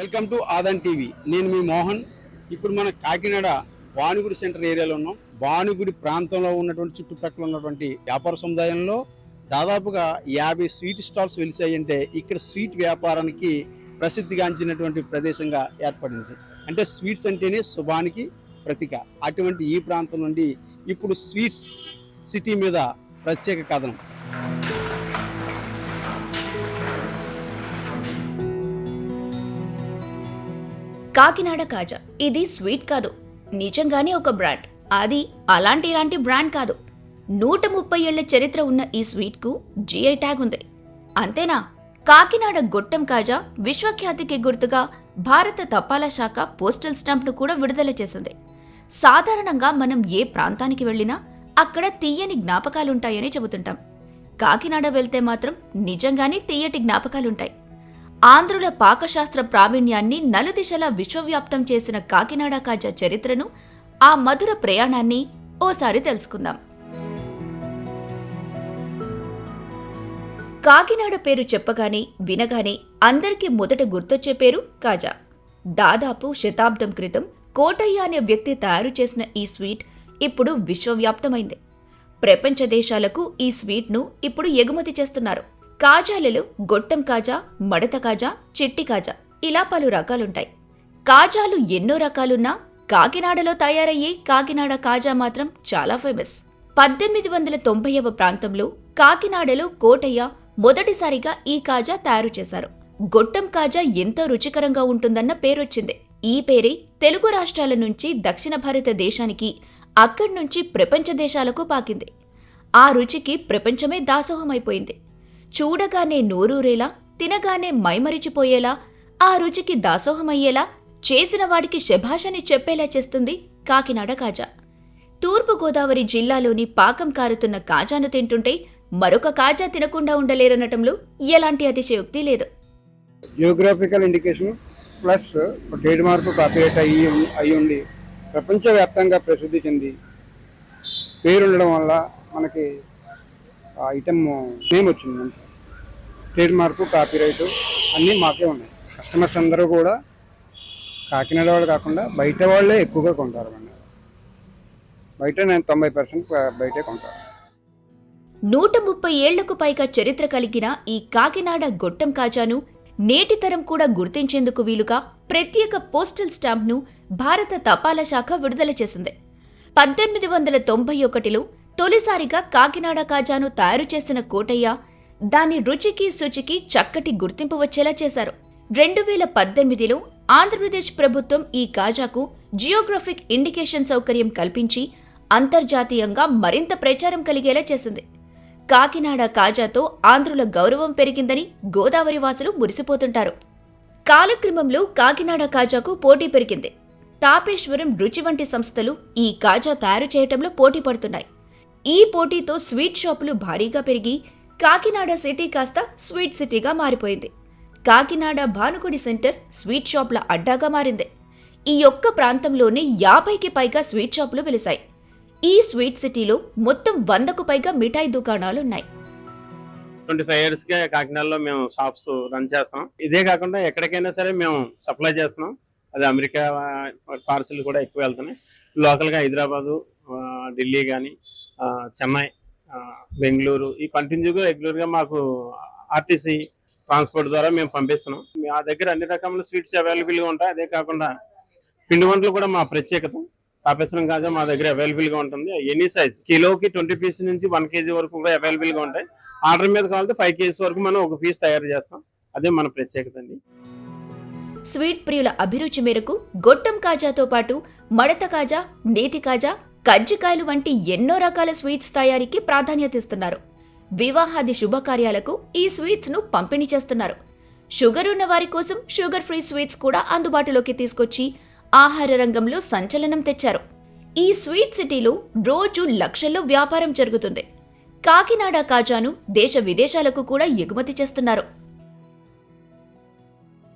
Welcome to Aadhan TV. నేను మీ మోహన్. ఇప్పుడు మన కాకినాడ భానుగుడి సెంటర్ ఏరియాలో ఉన్నాం. భానుగుడి ప్రాంతంలో ఉన్నటువంటి చుట్టుపక్కల ఉన్నటువంటి వ్యాపార సముదాయంలో దాదాపుగా యాభై స్వీట్ స్టాల్స్ వెలిసాయంటే ఇక్కడ స్వీట్ వ్యాపారానికి ప్రసిద్ధిగాంచినటువంటి ప్రదేశంగా ఏర్పడింది. అంటే స్వీట్స్ అంటేనే శుభానికి ప్రతీక. అటువంటి ఈ ప్రాంతం నుండి ఇప్పుడు స్వీట్స్ సిటీ మీద ప్రత్యేక కథనం. కాకినాడ కాజా. ఇది స్వీట్ కాదు. నిజంగానే ఒక బ్రాండ్. అది అలాంటి ఇలాంటి బ్రాండ్ కాదు. నూట ముప్పై ఏళ్ళ చరిత్ర ఉన్న ఈ స్వీట్కు జిఐ ట్యాగ్ ఉంది. అంతేనా? కాకినాడ గొట్టం కాజా విశ్వఖ్యాతికి గుర్తుగా భారత తపాలా శాఖ పోస్టల్ స్టాంప్ను కూడా విడుదల చేసింది. సాధారణంగా మనం ఏ ప్రాంతానికి వెళ్ళినా అక్కడ తీయని జ్ఞాపకాలుంటాయని చెబుతుంటాం. కాకినాడ వెళ్తే మాత్రం నిజంగానే తీయటి జ్ఞాపకాలుంటాయి. ఆంధ్రుల పాకశాస్త్ర ప్రావీణ్యాన్ని నలుదిశలా విశ్వవ్యాప్తం చేసిన కాకినాడ కాజా చరిత్రను ఆ మధుర ప్రయాణాన్ని ఓసారి తెలుసుకుందాం. కాకినాడ పేరు చెప్పగానే వినగానే అందరికీ మొదట గుర్తొచ్చే పేరు కాజా. దాదాపు శతాబ్దం క్రితం కోటయ్య అనే వ్యక్తి తయారు చేసిన ఈ స్వీట్ ఇప్పుడు విశ్వవ్యాప్తమైంది. ప్రపంచ దేశాలకు ఈ స్వీట్ను ఇప్పుడు ఎగుమతి చేస్తున్నారు. కాజాలలో గొట్టం కాజా మడత కాజా చిట్టి కాజా ఇలా పలు రకాలుంటాయి. కాజాలు ఎన్నో రకాలున్నా కాకినాడలో తయారయ్యే కాకినాడ కాజా మాత్రం చాలా ఫేమస్. పద్దెనిమిది వందల తొంభైవ ప్రాంతంలో కాకినాడలో కోటయ్య మొదటిసారిగా ఈ కాజా తయారు చేశారు. గొట్టం కాజా ఎంతో రుచికరంగా ఉంటుందన్న పేరొచ్చింది. ఈ పేరే తెలుగు రాష్ట్రాల నుంచి దక్షిణ భారతదేశానికి అక్కడి నుంచి ప్రపంచ దేశాలకు పాకింది. ఆ రుచికి ప్రపంచమే దాసోహమైపోయింది. చూడగానే నోరూరేలా తినగానే మైమరిచిపోయేలా ఆ రుచికి దాసోహమయ్యేలా చేసిన వాడికి శభాషని చెప్పేలా చేస్తుంది కాకినాడ కాజా. తూర్పుగోదావరి జిల్లాలోని పాకం కారుతున్న కాజాను తింటుంటే మరొక కాజా తినకుండా ఉండలేరనటంలో ఎలాంటి అతిశయోక్తి లేదు. Geographical indication plus trade mark copyright అయ్యి అయి ఉండి ప్రపంచవ్యాప్తంగా ప్రసిద్ధి చెంది పేరుండడం వల్ల మనకి ఐటమ్ నేమ్ వచ్చింది ట్రేడ్ మార్క్ కాపీరైట్ అన్నీ మాకే ఉన్నాయి. కస్టమర్స్ అందరూ కూడా కాకినాడ వాళ్ళు కాకుండా బయట వాళ్ళే ఎక్కువగా కొంటారు బయట నేను తొంభై పర్సెంట్ బయటే కొంటారు నూట ముప్పై ఏళ్ళకు పైగా చరిత్ర కలిగిన ఈ కాకినాడ గొట్టం కాజాను నేటి తరం కూడా గుర్తించేందుకు వీలుగా ప్రత్యేక పోస్టల్ స్టాంప్ను భారత తపాలా శాఖ విడుదల చేసింది. పద్దెనిమిది వందల తొంభై ఒకటిలో తొలిసారిగా కాకినాడ కాజాను తయారు చేసిన కోటయ్య దాని రుచికి శుచికి చక్కటి గుర్తింపు వచ్చేలా చేశారు. రెండు వేల పద్దెనిమిదిలో ఆంధ్రప్రదేశ్ ప్రభుత్వం ఈ కాజాకు జియోగ్రఫిక్ ఇండికేషన్ సౌకర్యం కల్పించి అంతర్జాతీయంగా మరింత ప్రచారం కలిగేలా చేసింది. కాకినాడ కాజాతో ఆంధ్రుల గౌరవం పెరిగిందని గోదావరి వాసులు మురిసిపోతుంటారు. కాలక్రమంలో కాకినాడ కాజాకు పోటీ పెరిగింది. తాపేశ్వరం రుచి వంటి సంస్థలు ఈ కాజా తయారు చేయటంలో పోటీ పడుతున్నాయి. ఈ పోటీతో స్వీట్ షాపులు భారీగా పెరిగి కాకినాడ సిటీ కాస్త స్వీట్ సిటీగా మారిపోయింది. కాకినాడ భానుకుడి సెంటర్ స్వీట్ షాపుల అడ్డాగా మారింది. ఈ ఒక్క ప్రాంతంలోనే యాభైకి పైగా స్వీట్ షాపులు వెలిశాయి. ఈ స్వీట్ సిటీలో మొత్తం వందకు పైగా మిఠాయి దుకాణాలు ఉన్నాయి ట్వంటీ ఫైవ్ ఇయర్స్గా కాకినాడలో మేము షాప్స్ రన్ చేస్తాం. ఇదే కాకుండా ఎక్కడికైనా సరే మేము సప్లై చేస్తున్నాం. అది అమెరికా పార్సిల్ కూడా ఎక్కువ వెళ్తున్నాయి. లోకల్గా హైదరాబాదు ఢిల్లీ కానీ చెన్నై బెంగళూరు ఈ కంటిన్యూగా రెగ్యులర్గా మాకు ఆర్టీసీ ట్రాన్స్పోర్ట్ ద్వారా మేము పంపిస్తున్నాం. మా దగ్గర అన్ని రకముల స్వీట్స్ అవైలబుల్గా ఉంటాయి. అదే కాకుండా పిండి వంటలు కూడా మా ప్రత్యేకత. తాపేశ్వరం కాజా మా దగ్గర అవైలబుల్గా ఉంటుంది. ఎనీ సైజ్ కిలోకి ట్వంటీ పీస్ నుంచి వన్ కేజీ వరకు కూడా అవైలబుల్గా ఉంటాయి. ఆర్డర్ మీద కావాలంటే ఫైవ్ కేజీస్ వరకు మనం ఒక పీస్ తయారు చేస్తాం. అదే మన ప్రత్యేకత అండి. స్వీట్ ప్రియుల అభిరుచి మేరకు గొట్టం కాజాతో పాటు మడత కాజా నేతి కాజా కజ్జికాయలు వంటి ఎన్నో రకాల స్వీట్స్ తయారీకి ప్రాధాన్యత ఇస్తున్నారు. వివాహాది శుభకార్యాలకు ఈ స్వీట్స్ను పంపిణీ చేస్తున్నారు. షుగర్ ఉన్న వారి కోసం షుగర్ ఫ్రీ స్వీట్స్ కూడా అందుబాటులోకి తీసుకొచ్చి ఆహార రంగంలో సంచలనం తెచ్చారు. ఈ స్వీట్ సిటీలో రోజు లక్షల్లో వ్యాపారం జరుగుతుంది. కాకినాడ కాజాను దేశ విదేశాలకు కూడా ఎగుమతి చేస్తున్నారు.